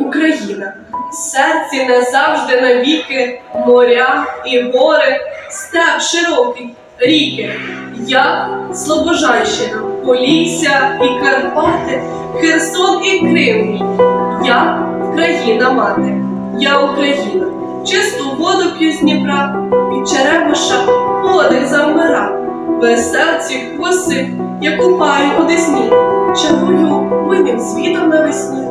Україна. Серці назавжди навіки моря і гори, степ широкий, ріки. Я Слобожанщина, Полісся і Карпати, Херсон і Крим. Я країна мати, я Україна, чисту воду п'ю з Дніпра, від черемоша подих завмира, веселці коси, я купаю у десні, чарую милим світом навесні.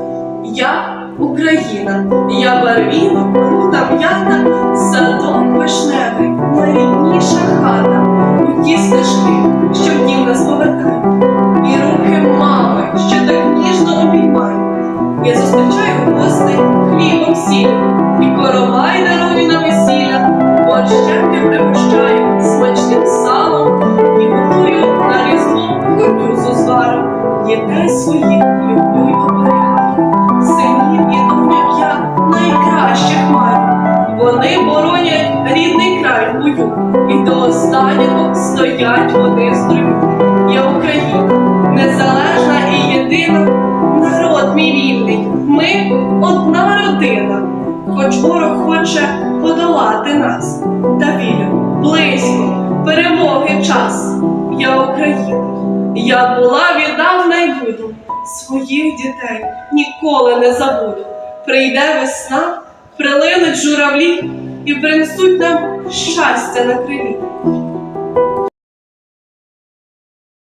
Я Україна, я барвінок, рута м'ята, садок вишневий, найрідніша хата, у ті стежки, що дім нас повертають, і руки мами, що так ніжно обіймають. Я зустрічаю гостей хлібом сіллю, і коровай дарую на весілля, борщем пригощаю смачним салом. І готую на різдво кутюзу з варом. Дітей своїх люблю до стоять вони. Я Україна, незалежна і єдина, народ мій вільний, ми одна родина. Хоч ворог хоче подолати нас, та вірю, близько, перемоги час. Я Україна, я була віддавна й буду, своїх дітей ніколи не забуду. Прийде весна, прилинуть журавлі і принесуть нам щастя на крилі.